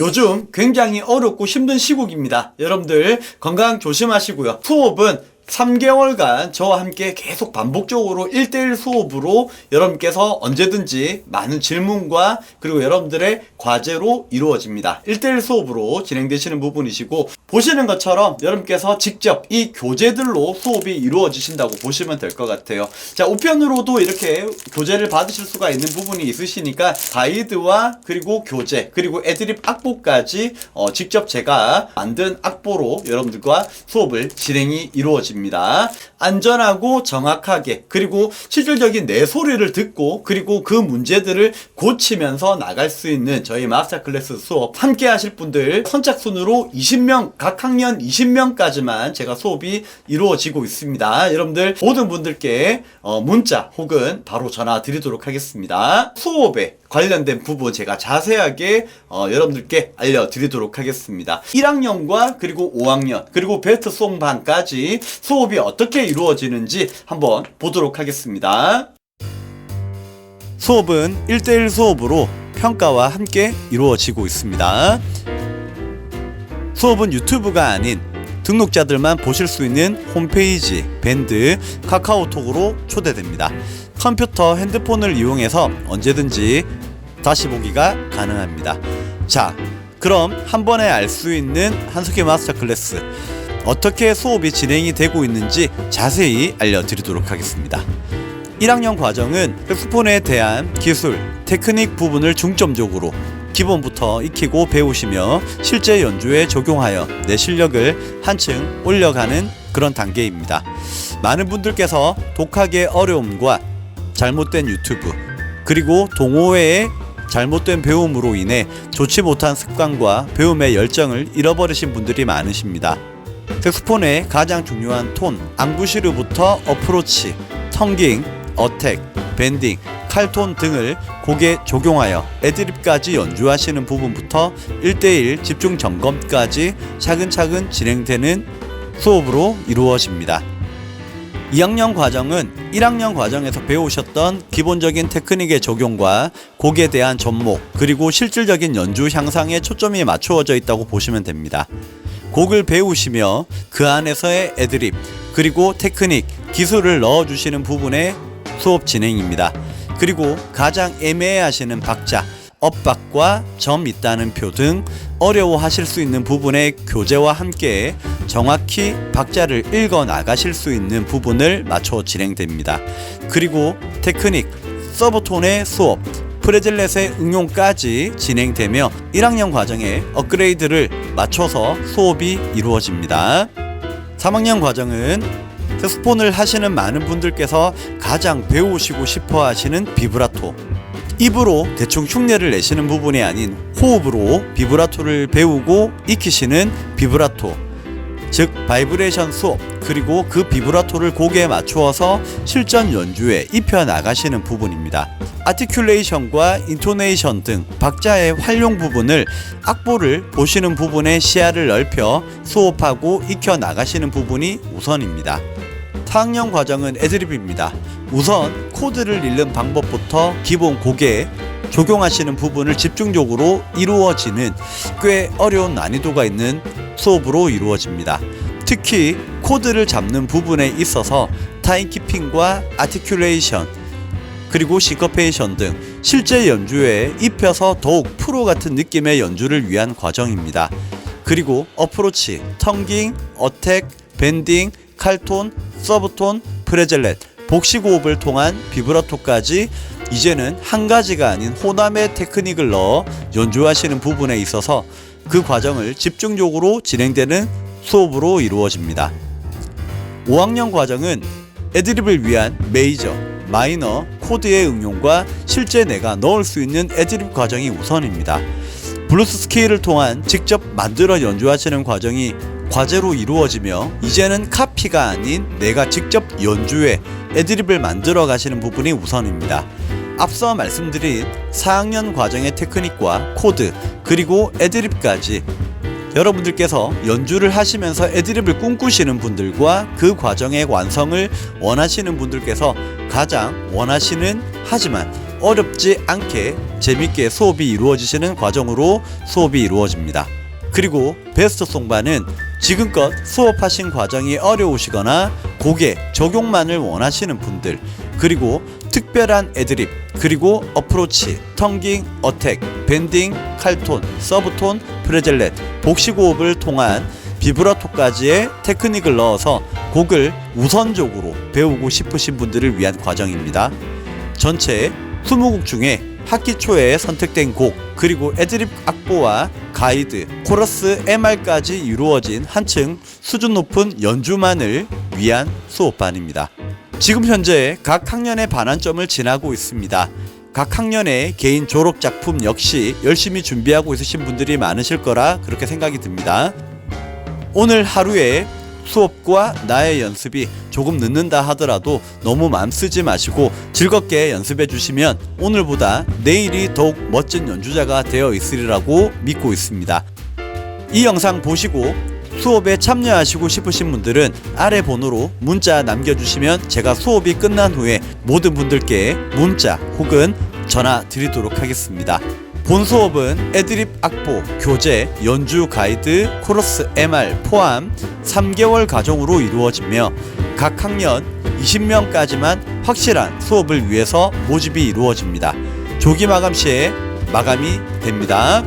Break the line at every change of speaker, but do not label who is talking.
요즘 굉장히 어렵고 힘든 시국입니다. 여러분들 건강 조심하시고요. 수업은 3개월간 저와 함께 계속 반복적으로 1대1 수업으로 여러분께서 언제든지 많은 질문과 그리고 여러분들의 과제로 이루어집니다. 1대1 수업으로 진행되시는 부분이시고 보시는 것처럼 여러분께서 직접 이 교재들로 수업이 이루어지신다고 보시면 될 것 같아요. 자, 우편으로도 이렇게 교재를 받으실 수가 있는 부분이 있으시니까 가이드와 그리고 교재 그리고 애드립 악보까지 어, 직접 제가 만든 악보로 여러분들과 수업을 진행이 이루어집니다. 안전하고 정확하게 그리고 실질적인 내 소리를 듣고 그리고 그 문제들을 고치면서 나갈 수 있는 저희 마스터 클래스 수업 함께 하실 분들 선착순으로 20명 각 학년 20명까지만 제가 수업이 이루어지고 있습니다. 여러분들 모든 분들께 어, 문자 혹은 바로 전화 드리도록 하겠습니다. 수업에 관련된 부분 제가 자세하게 어, 여러분들께 알려드리도록 하겠습니다. 1학년과 그리고 5학년 그리고 베스트 송반까지 수업이 어떻게 이루어지는지 한번 보도록 하겠습니다. 수업은 1대1 수업으로 평가와 함께 이루어지고 있습니다. 수업은 유튜브가 아닌 등록자들만 보실 수 있는 홈페이지, 밴드, 카카오톡으로 초대됩니다. 컴퓨터, 핸드폰을 이용해서 언제든지 다시 보기가 가능합니다. 자, 그럼 한 번에 알 수 있는 한석기 마스터 클래스 어떻게 수업이 진행이 되고 있는지 자세히 알려드리도록 하겠습니다. 1학년 과정은 색소폰에 대한 기술, 테크닉 부분을 중점적으로 기본부터 익히고 배우시며 실제 연주에 적용하여 내 실력을 한층 올려가는 그런 단계입니다. 많은 분들께서 독학의 어려움과 잘못된 유튜브 그리고 동호회의 잘못된 배움으로 인해 좋지 못한 습관과 배움의 열정을 잃어버리신 분들이 많으십니다. 색소폰의 가장 중요한 톤, 앙부시르부터 어프로치, 텅깅, 어택, 밴딩, 칼톤 등을 곡에 적용하여 애드립까지 연주하시는 부분부터 1대1 집중 점검까지 차근차근 진행되는 수업으로 이루어집니다. 2학년 과정은 1학년 과정에서 배우셨던 기본적인 테크닉의 적용과 곡에 대한 접목 그리고 실질적인 연주 향상에 초점이 맞추어져 있다고 보시면 됩니다. 곡을 배우시며 그 안에서의 애드립 그리고 테크닉 기술을 넣어주시는 부분의 수업 진행입니다. 그리고 가장 애매해하시는 박자 엇박과 점 있다는 표 등 어려워하실 수 있는 부분의 교재와 함께 정확히 박자를 읽어 나가실 수 있는 부분을 맞춰 진행됩니다. 그리고 테크닉, 서브톤의 수업, 프레젤렛의 응용까지 진행되며 1학년 과정에 업그레이드를 맞춰서 수업이 이루어집니다. 3학년 과정은 색소폰을 하시는 많은 분들께서 가장 배우시고 싶어 하시는 비브라토 입으로 대충 흉내를 내시는 부분이 아닌 호흡으로 비브라토를 배우고 익히시는 비브라토 즉 바이브레이션 수업 그리고 그 비브라토를 곡에 맞추어서 실전 연주에 입혀 나가시는 부분입니다. 아티큘레이션과 인토네이션 등 박자의 활용 부분을 악보를 보시는 부분의 시야를 넓혀 수업하고 익혀 나가시는 부분이 우선입니다. 4학년 과정은 애드립입니다. 우선 코드를 읽는 방법부터 기본 곡에 적용하시는 부분을 집중적으로 이루어지는 꽤 어려운 난이도가 있는 수업으로 이루어집니다. 특히 코드를 잡는 부분에 있어서 타임키핑과 아티큘레이션 그리고 시커페이션 등 실제 연주에 입혀서 더욱 프로 같은 느낌의 연주를 위한 과정입니다. 그리고 어프로치, 텅깅, 어택, 밴딩, 칼톤, 서브톤, 프레젤렛, 복식호흡을 통한 비브라토까지 이제는 한 가지가 아닌 호남의 테크닉을 넣어 연주하시는 부분에 있어서 그 과정을 집중적으로 진행되는 수업으로 이루어집니다. 5학년 과정은 애드립을 위한 메이저, 마이너, 코드의 응용과 실제 내가 넣을 수 있는 애드립 과정이 우선입니다. 블루스 스케일을 통한 직접 만들어 연주하시는 과정이 과제로 이루어지며 이제는 카피가 아닌 내가 직접 연주에 애드립을 만들어 가시는 부분이 우선입니다. 앞서 말씀드린 4학년 과정의 테크닉과 코드 그리고 애드립까지 여러분들께서 연주를 하시면서 애드립을 꿈꾸시는 분들과 그 과정의 완성을 원하시는 분들께서 가장 원하시는 하지만 어렵지 않게 재밌게 수업이 이루어지시는 과정으로 수업이 이루어집니다. 그리고 베스트 송반은 지금껏 수업하신 과정이 어려우시거나 곡의 적용만을 원하시는 분들 그리고 특별한 애드립 그리고 어프로치, 텅깅, 어택, 밴딩, 칼톤, 서브톤, 프레젤렛, 복식호흡을 통한 비브라토까지의 테크닉을 넣어서 곡을 우선적으로 배우고 싶으신 분들을 위한 과정입니다. 전체 20곡 중에 학기 초에 선택된 곡 그리고 애드립 악보와 가이드, 코러스 MR까지 이루어진 한층 수준 높은 연주만을 위한 수업반입니다. 지금 현재 각 학년의 반환점을 지나고 있습니다. 각 학년의 개인 졸업 작품 역시 열심히 준비하고 있으신 분들이 많으실 거라 그렇게 생각이 듭니다. 오늘 하루에 수업과 나의 연습이 조금 늦는다 하더라도 너무 맘 쓰지 마시고 즐겁게 연습해 주시면 오늘보다 내일이 더욱 멋진 연주자가 되어 있으리라고 믿고 있습니다. 이 영상 보시고 수업에 참여하시고 싶으신 분들은 아래 번호로 문자 남겨주시면 제가 수업이 끝난 후에 모든 분들께 문자 혹은 전화 드리도록 하겠습니다. 본 수업은 애드립 악보, 교재, 연주 가이드, 코러스 MR 포함 3개월 과정으로 이루어지며 각 학년 20명까지만 확실한 수업을 위해서 모집이 이루어집니다. 조기 마감 시에 마감이 됩니다.